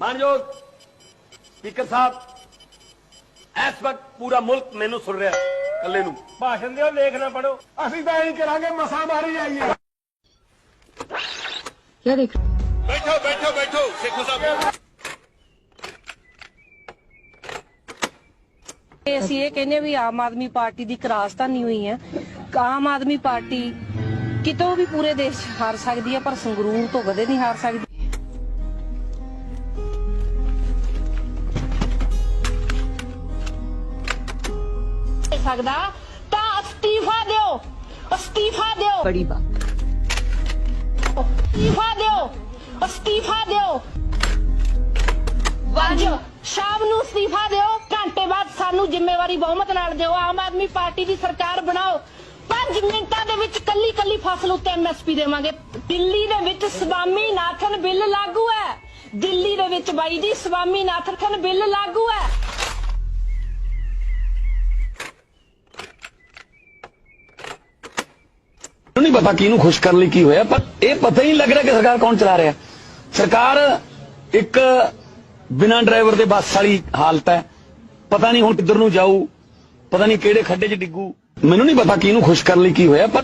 ਮਾਨਯੋਗ ਸਪੀਕਰ ਸਾਹਿਬ ਇਸ ਵਕਤ ਪੂਰਾ ਮੁਲਕ ਮੈਨੂੰ ਸੁਣ ਰਿਹਾ ਇਕੱਲੇ ਨੂੰ। ਭਾਸ਼ਣ ਦਿਓ ਲੇਖ ਨਾ ਪੜੋ ਅਸੀਂ ਤਾਂ ਇਹੀ ਕਰਾਂਗੇ ਮਸਾ ਮਾਰੀ ਜਾਈਏ। ਯਾਰ ਇੱਕ ਬੈਠੋ ਬੈਠੋ ਬੈਠੋ ਸੇਖੂ ਸਾਹਿਬ। ਅਸੀਂ ਇਹ ਕਹਿੰਦੇ ਵੀ ਆਮ ਆਦਮੀ ਪਾਰਟੀ ਦੀ ਕਰਾਸਤਾ ਨਹੀਂ ਹੋਈ ਹੈ। ਆਮ ਆਦਮੀ ਪਾਰਟੀ ਕਿਤੋਂ ਵੀ ਪੂਰੇ ਦੇਸ਼ ਹਾਰ ਸਕਦੀ ਹੈ ਪਰ ਸੰਗਰੂਰ ਤੋਂ ਕਦੇ ਨਹੀਂ ਹਾਰ ਸਕਦੀ। ਸਕਦਾ ਤਾਂ ਅਸਤੀਫਾ ਦਿਓ। ਅਸਤੀਫਾ ਦਿਓ। ਬੜੀ ਬਾਤ। ਅਸਤੀਫਾ ਦਿਓ। ਅਸਤੀਫਾ ਦਿਓ। ਅੱਜ ਸ਼ਾਮ ਨੂੰ ਅਸਤੀਫਾ ਦਿਓ। ਘੰਟੇ ਬਾਅਦ ਸਾਨੂੰ ਜ਼ਿੰਮੇਵਾਰੀ ਬਹੁਮਤ ਨਾਲ ਦਿਓ। ਆਮ ਆਦਮੀ ਪਾਰਟੀ ਦੀ ਸਰਕਾਰ ਬਣਾਓ। ਪੰਜ ਮਿੰਟਾਂ ਦੇ ਵਿੱਚ ਕੱਲੀ ਕੱਲੀ ਫਸਲ ਉੱਤੇ ਐਮਐਸਪੀ ਦੇਵਾਂਗੇ। ਦਿੱਲੀ ਦੇ ਵਿੱਚ ਸਵਾਮੀ ਨਾਥਨ ਬਿੱਲ ਲਾਗੂ ਹੈ। ਦਿੱਲੀ ਦੇ ਵਿੱਚ ਬਾਈ ਜੀ ਸਵਾਮੀ ਨਾਥਨ ਬਿੱਲ ਲਾਗੂ ਹੈ। ਮੈਨੂੰ ਨਹੀਂ ਪਤਾ ਕਿਹਨੂੰ ਖੁਸ਼ ਕਰਨ ਲਈ ਕੀ ਹੋਇਆ ਪਰ ਇਹ ਪਤਾ ਹੀ ਨਹੀਂ ਲੱਗ ਰਿਹਾ ਕਿ ਸਰਕਾਰ ਕੌਣ ਚਲਾ ਰਿਹਾ। ਸਰਕਾਰ ਇੱਕ ਬਿਨਾਂ ਡਰਾਈਵਰ ਦੇ ਬੱਸ ਵਾਲੀ ਹਾਲਤ ਹੈ। ਪਤਾ ਨਹੀਂ ਹੁਣ ਕਿੱਧਰ ਨੂੰ ਜਾਊ ਪਤਾ ਨਹੀਂ ਕਿਹੜੇ ਖੱਡੇ 'ਚ ਡਿੱਗੂ। ਮੈਨੂੰ ਨਹੀਂ ਪਤਾ ਕਿਹਨੂੰ ਖੁਸ਼ ਕਰਨ ਲਈ ਕੀ ਹੋਇਆ ਪਰ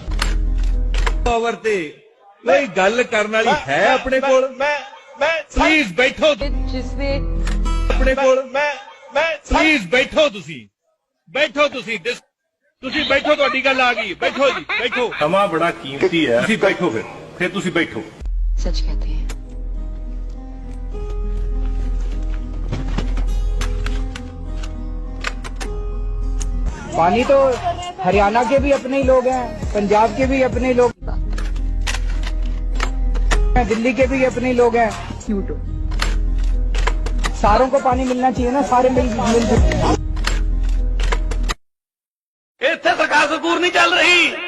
ਪਾਵਰ ਤੇ ਨਹੀਂ ਗੱਲ ਕਰਨ ਵਾਲੀ ਹੈ ਆਪਣੇ ਕੋਲ? ਮੈਂ ਮੈਂ ਪਲੀਜ਼ ਬੈਠੋ ਆਪਣੇ ਕੋਲ? ਮੈਂ ਮੈਂ ਪਲੀਜ਼ ਬੈਠੋ ਤੁਸੀਂ। ਬੈਠੋ ਤੁਸੀਂ। ਤੁਸੀਂ ਬੈਠੋ ਤੁਹਾਡੀ ਗੱਲ ਆ ਗਈ ਬੈਠੋ ਜੀ ਬੈਠੋ ਸਮਾਂ ਬੜਾ ਕੀਮਤੀ ਹੈ ਤੁਸੀਂ ਬੈਠੋ ਫਿਰ ਫਿਰ ਤੁਸੀਂ ਬੈਠੋ सच कहते हैं पानी तो हरियाणा के भी अपने ही लोग हैं पंजाब के भी अपने ही लोग हैं दिल्ली के भी अपने ही लोग हैं क्यूट हो सारों को पानी मिलना चाहिए ना सारे मिल मिल ਇੱਥੇ ਸਰਕਾਰ ਸਕੂਰ ਨਹੀਂ ਚੱਲ ਰਹੀ।